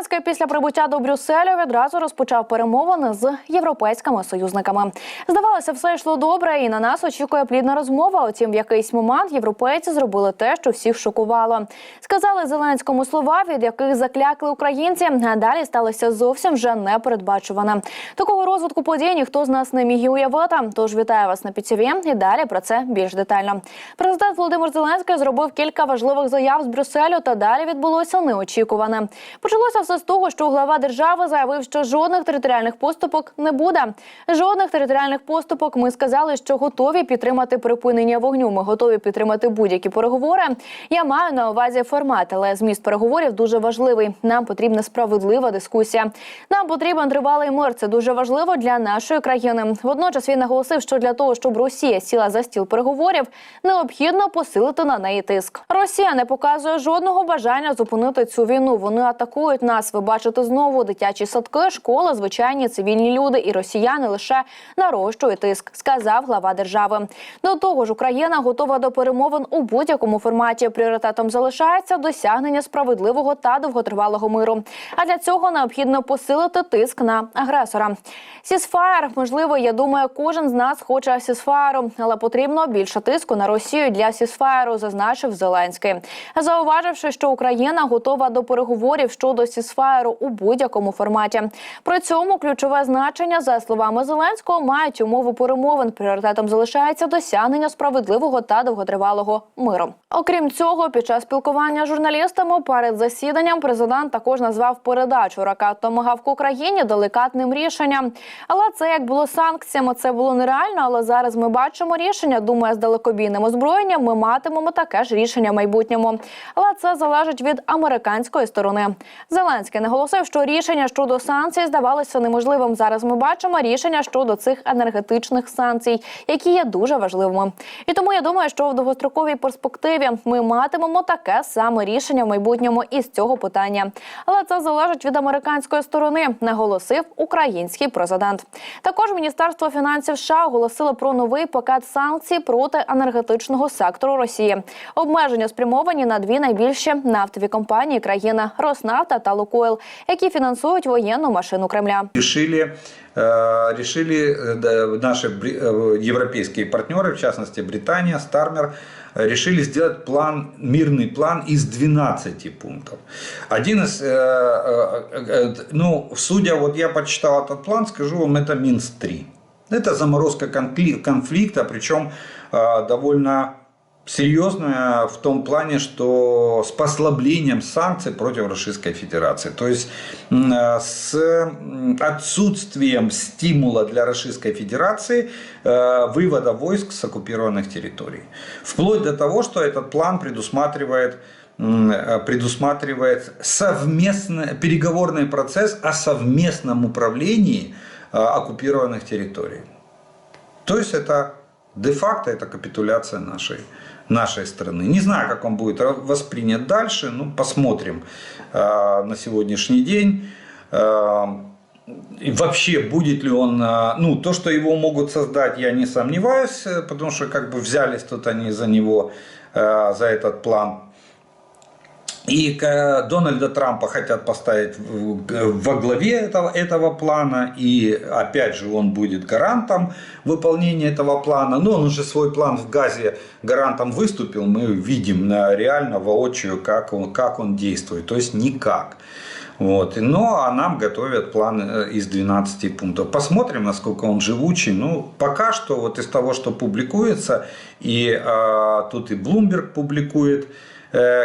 Зеленський після прибуття до Брюсселю відразу розпочав перемовини з європейськими союзниками. Здавалося, все йшло добре, і на нас очікує плідна розмова. Утім, в якийсь момент європейці зробили те, що всіх шокувало. Сказали Зеленському слова, від яких заклякли українці. А далі сталося зовсім вже непередбачуване. Такого розвитку подій ніхто з нас не міг і уявити. Тож вітаю вас на підсіві. І далі про це більш детально. Президент Володимир Зеленський зробив кілька важливих заяв з Брюсселю, та далі відбулося неочікуване. Почалося все з того, що глава держави заявив, що жодних територіальних поступок не буде. Жодних територіальних поступок. Ми сказали, що готові підтримати припинення вогню. Ми готові підтримати будь-які переговори. Я маю на увазі формат, але зміст переговорів дуже важливий. Нам потрібна справедлива дискусія. Нам потрібен тривалий мир. Це дуже важливо для нашої країни. Водночас він наголосив, що для того, щоб Росія сіла за стіл переговорів, необхідно посилити на неї тиск. Росія не показує жодного бажання зупинити цю війну. Вони атакують нас. Ви бачите знову дитячі садки, школи, звичайні цивільні люди і росіяни лише нарощують тиск, сказав глава держави. До того ж, Україна готова до перемовин у будь-якому форматі. Пріоритетом залишається досягнення справедливого та довготривалого миру. А для цього необхідно посилити тиск на агресора. Сісфаєр, можливо, я думаю, кожен з нас хоче сісфаєру, але потрібно більше тиску на Росію для сісфаєру, зазначив Зеленський, зауваживши, що Україна готова до переговорів щодо сісфаєру у будь-якому форматі. При цьому ключове значення, за словами Зеленського, мають умови перемовин. Пріоритетом залишається досягнення справедливого та довготривалого миру. Окрім цього, під час спілкування з журналістами перед засіданням президент також назвав передачу ракет «Томагавк» Україні делікатним рішенням. Але це як було санкціями, це було нереально. Але зараз ми бачимо рішення. Думаю, з далекобійним озброєнням ми матимемо таке ж рішення в майбутньому. Але це залежить від американської сторони. Зеленський наголосив, що рішення щодо санкцій здавалося неможливим. Зараз ми бачимо рішення щодо цих енергетичних санкцій, які є дуже важливими. І тому я думаю, що в довгостроковій перспективі ми матимемо таке саме рішення в майбутньому із цього питання. Але це залежить від американської сторони, наголосив український президент. Також міністерство фінансів США оголосило про новий пакет санкцій проти енергетичного сектору Росії. Обмеження спрямовані на дві найбільші нафтові компанії країни Роснафта та Лукойл, які фінансують воєнну машину Кремля. решили, э, решили э, да, наши бри- э, европейские партнеры, в частности Британия, Стармер, э, решили сделать план, мирный план из 12 пунктов. Один из, э, э, э, ну, судя, вот я почитал этот план, скажу вам, это Минск-3. Это заморозка конфли- конфликта, причем э, довольно серьезная в том плане, что с послаблением санкций против Российской Федерации. То есть э, с отсутствием стимула для Российской Федерации э, вывода войск с оккупированных территорий. Вплоть до того, что этот план предусматривает э, предусматривает совместный переговорный процесс о совместном управлении оккупированных территорий. То есть это де-факто это капитуляция нашей, нашей страны. Не знаю, как он будет воспринят дальше, ну посмотрим э, на сегодняшний день. Э, и вообще будет ли он, э, ну то, что его могут создать, я не сомневаюсь, потому что как бы взялись тут они за него, за этот план. И э, Дональда Трампа хотят поставить в- во главе этого, этого плана. И опять же он будет гарантом выполнения этого плана. Но он уже свой план в Газе гарантом выступил. Мы видим э, реально воочию, как он, как он действует. То есть никак. Вот. Но а нам готовят план э, из 12 пунктов. Посмотрим, насколько он живучий. Ну, пока что вот из того, что публикуется, и э, тут и Bloomberg публикует, э,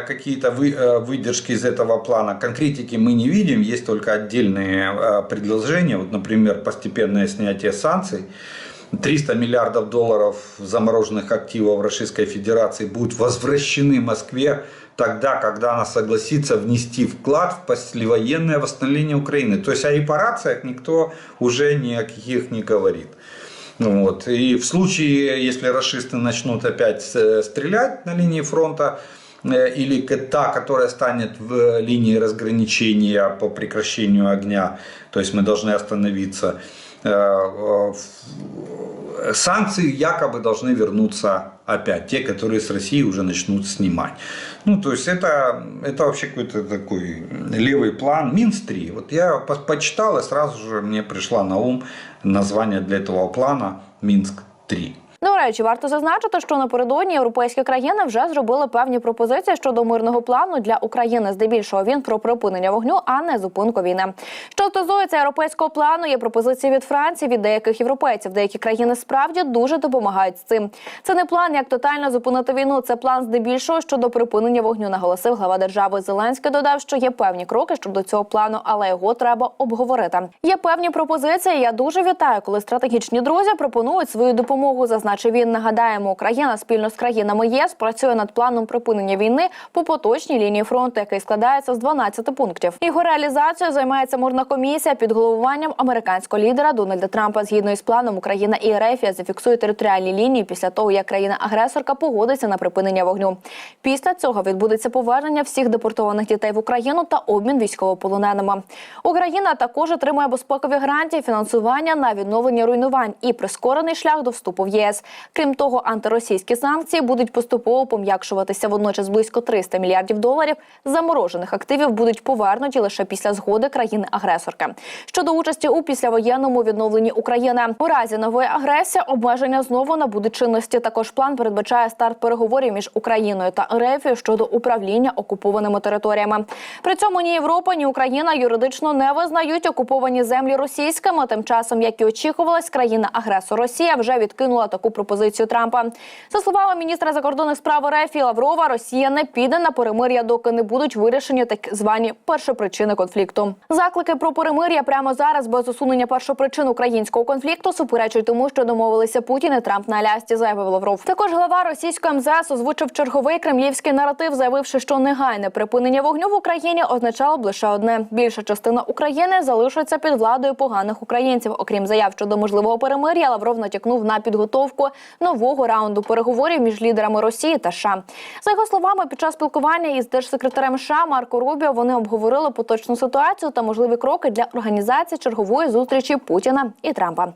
какие-то вы- э, выдержки из этого плана. Конкретики мы не видим, есть только отдельные э, предложения. Вот, например, постепенное снятие санкций. 300 миллиардов долларов замороженных активов Российской Федерации будут возвращены Москве тогда, когда она согласится внести вклад в послевоенное восстановление Украины. То есть о репарациях никто уже ни о каких не говорит. Вот. И в случае, если расисты начнут опять э, стрелять на линии фронта, э, или к- та, которая станет в линии разграничения по прекращению огня, то есть мы должны остановиться, э, э, санкции якобы должны вернуться опять те, которые с России уже начнут снимать. Ну, то есть это, это вообще какой-то такой левый план. Минск-3. Вот я по- почитал, и сразу же мне пришла на ум название для этого плана Минск-3. До речі, варто зазначити, що напередодні європейські країни вже зробили певні пропозиції щодо мирного плану для України. Здебільшого він про припинення вогню, а не зупинку війни. Що стосується європейського плану, є пропозиції від Франції, від деяких європейців. Деякі країни справді дуже допомагають з цим. Це не план, як тотально зупинити війну. Це план здебільшого щодо припинення вогню. Наголосив глава держави Зеленський. Додав, що є певні кроки щодо цього плану, але його треба обговорити. Є певні пропозиції. Я дуже вітаю, коли стратегічні друзі пропонують свою допомогу. Зазначив він. Нагадаємо, Україна спільно з країнами ЄС працює над планом припинення війни по поточній лінії фронту, який складається з 12 пунктів. Його реалізацією займається мирна комісія під головуванням американського лідера Дональда Трампа. Згідно із планом, Україна і РФ зафіксує територіальні лінії після того, як країна-агресорка погодиться на припинення вогню. Після цього відбудеться повернення всіх депортованих дітей в Україну та обмін військовополоненими. Україна також отримує безпекові гарантії фінансування на відновлення руйнувань і прискорений шлях до вступу в ЄС. Крім того, антиросійські санкції будуть поступово пом'якшуватися. Водночас близько 300 мільярдів доларів заморожених активів будуть повернуті лише після згоди країни-агресорки. Щодо участі у післявоєнному відновленні України у разі нової агресії обмеження знову набудуть чинності. Також план передбачає старт переговорів між Україною та РФ щодо управління окупованими територіями. При цьому ні Європа, ні Україна юридично не визнають окуповані землі російськими. Тим часом, як і очікувалось, країна-агресор Росія вже відкинула таку пропозицію Трампа. За словами міністра закордонних справ РФ Лаврова, Росія не піде на перемир'я, доки не будуть вирішені так звані першопричини конфлікту. Заклики про перемир'я прямо зараз без усунення першопричин українського конфлікту суперечать тому, що домовилися Путін і Трамп на Алясці, заявив Лавров. Також глава російської МЗС озвучив черговий кремлівський наратив, заявивши, що негайне припинення вогню в Україні означало б лише одне: більша частина України залишиться під владою поганих українців. Окрім заяв щодо можливого перемир'я, Лавров натякнув на підготовку нового раунду переговорів між лідерами Росії та США. За його словами, під час спілкування із держсекретарем США Марко Рубіо вони обговорили поточну ситуацію та можливі кроки для організації чергової зустрічі Путіна і Трампа.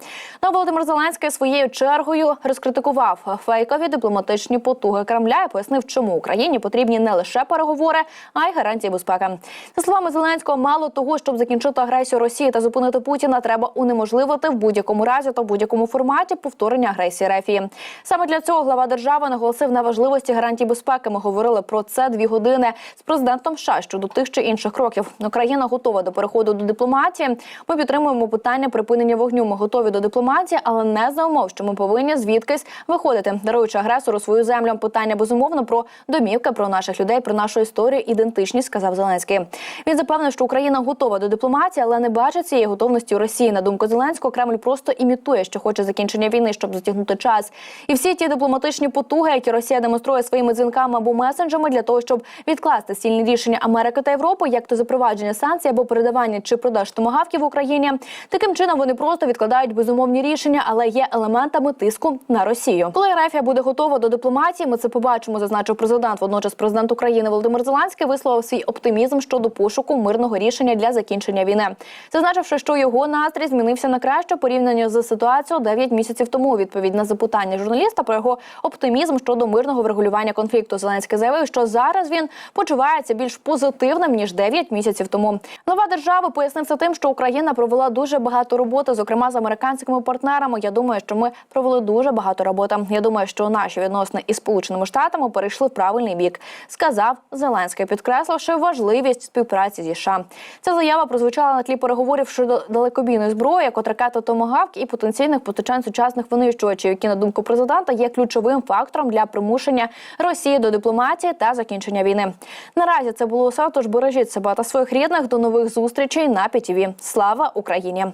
Ну, Володимир Зеленський своєю чергою розкритикував фейкові дипломатичні потуги Кремля і пояснив, чому Україні потрібні не лише переговори, а й гарантії безпеки. За словами Зеленського, мало того, щоб закінчити агресію Росії та зупинити Путіна, треба унеможливити в будь-якому разі та в будь-якому форматі повторення агресії Рефії. Саме для цього глава держави наголосив на важливості гарантій безпеки. Ми говорили про це дві години з президентом США щодо тих чи інших кроків. Україна готова до переходу до дипломатії. Ми підтримуємо питання припинення вогню. Ми готові до дипломатії, але не за умов, що ми повинні звідкись виходити, даруючи агресору свою землю. Питання безумовно про домівки, про наших людей, про нашу історію, ідентичність, сказав Зеленський. Він запевнив, що Україна готова до дипломатії, але не бачить цієї готовності у Росії. На думку Зеленського, Кремль просто імітує, що хоче закінчення війни, щоб затягнути час. І всі ті дипломатичні потуги, які Росія демонструє своїми дзвінками або месенджами для того, щоб відкласти сильні рішення Америки та Європи, як то запровадження санкцій або передавання чи продаж томагавків в Україні. Таким чином вони просто відкладають безумовні рішення, але є елементами тиску на Росію. Коли Ерефія буде готова до дипломатії, ми це побачимо, зазначив президент. Водночас президент України Володимир Зеленський висловив свій оптимізм щодо пошуку мирного рішення для закінчення війни, зазначивши, що його настрій змінився на краще порівняно з ситуацією 9 місяців тому. Відповідь на запитання журналіста про його оптимізм щодо мирного врегулювання конфлікту. Зеленський заявив, що зараз він почувається більш позитивним ніж 9 місяців тому. Глава держави пояснив це тим, що Україна провела дуже багато роботи, зокрема з американськими партнерами. Я думаю, що ми провели дуже багато роботи. Я думаю, що наші відносини із сполученими штатами перейшли в правильний бік, сказав Зеленський, підкресливши важливість співпраці зі США. Ця заява прозвучала на тлі переговорів щодо далекобійної зброї, як от Томагавк і потенційних постачань сучасних винищувачів, які на думку президента є ключовим фактором для примушення Росії до дипломатії та закінчення війни. Наразі це було все. Тож бережіть себе та своїх рідних до нових зустрічей на ПІТІВІ. Слава Україні!